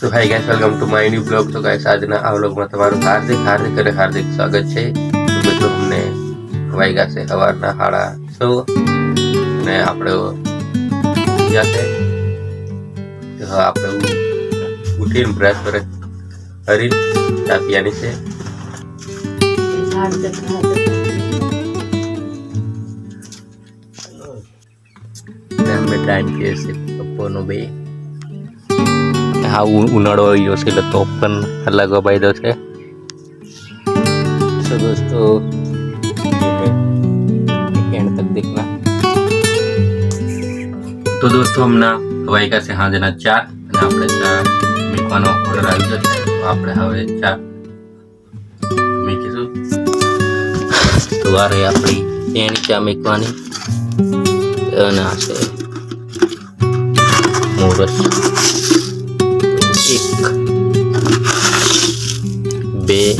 તો hi guys welcome to my new blog તો guys આજના આ બ્લોગમાં તમારું હાર્દિક હાર્દિક અને હાર્દિક સ્વાગત છે. તો મિત્રો, અમને વાગ્યા છે સવારના સાડા સો. અને આપણે ગયા છે. આપણે ઉઠીને બ્રશ બ્રશ કરી ચા પીવાની છે. ને અમે ટાઈમ કહીએ છીએ બપોરનો બે. હા ઉનાળો આવી ગયો છે, એટલે તો પણ અલગ વાયદો છે. તો દોસ્તો એન્ડ તક તો દોસ્તો, હમણાં હવાઈ કાસે સાંજના ચા અને આપણે ચા મૂકવાનો ઓર્ડર આવી ગયો છે આપણે હવે ચા મૂકીશું. તો આ રહી આપણી એની ચા મૂકવાની. અને આ છે મોરસ. એક બે,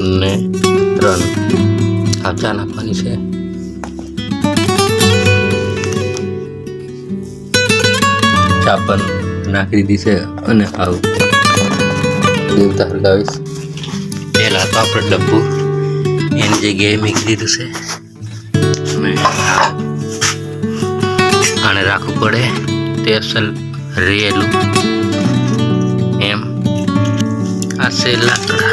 ને ત્રણ. આ ચા નાખવાની છે. ચા પણ નાખી દીધી છે અને આવું દેવતા હરગાવીશ. પહેલાં તો આપણે ડબ્બુ એની જગ્યાએ મૂકી દીધું છે. અને આને રાખવું પડે. તે અસલ રેલું એમ. આ છે લાકડા.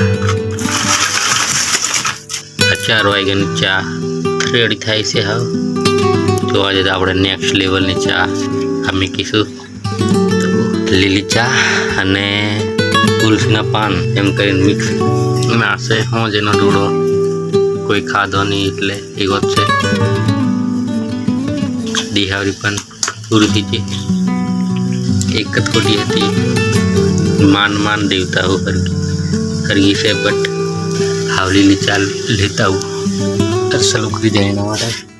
આ ચાર વાગ્યાની ચા રેડી થાય છે જઈએ તો આપણે નેક્સ્ટ લેવલની ચા આ મૂકીશું તો લીલી ચા અને તુલસીના પાન એમ કરીને મિક્સ નાશે હું જેનો ડૂડો કોઈ ખાધો નહીં એટલે એવો જ છે. દિહાવરી પણ પૂરી થઈ ગઈ. એક જ ખોટી હતી. માન માન દેવતાઓ હરગી. છે બટ હાવલીની ચાલ લેતા હું અસલ ઉકળી જાય એના માટે.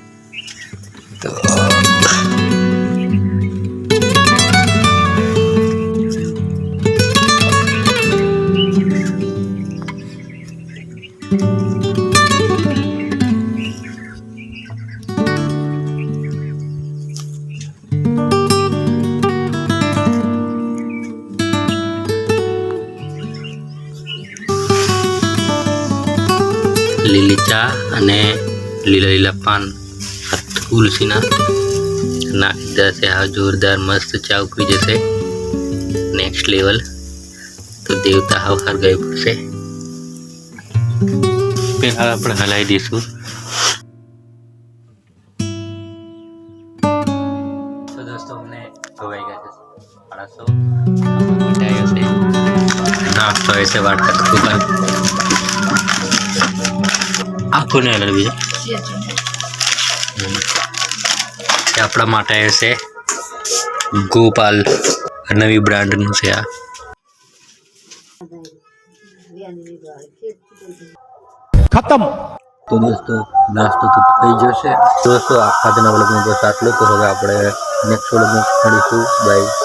લીલી ચા અને લીલા લીલા પાન. તુલસીના નાખી દીધા છે. આ જોરદાર મસ્ત ચા ઉકળી જશે. નેક્સ્ટ લેવલ તો દેવતા હાવ હરગાઈ પડશે. પહેલાં આપણે હલાવી દઈશું. તો દોસ્તો, અમને ખવાઈ ગયા છે, વાટકા, દુકાન. આખું નહીં હલાવી છે આપણા માટે છે. ગોપાલ નવી બ્રાન્ડનું છે આ. ખતમ. તો દોસ્તો નાસ્તો તો થઈ જશે. દોસ્તો આજના વ્લોગમાં બસ આટલું તો હવે આપણે નેક્સ્ટ વ્લોગમાં મળીશું. બાય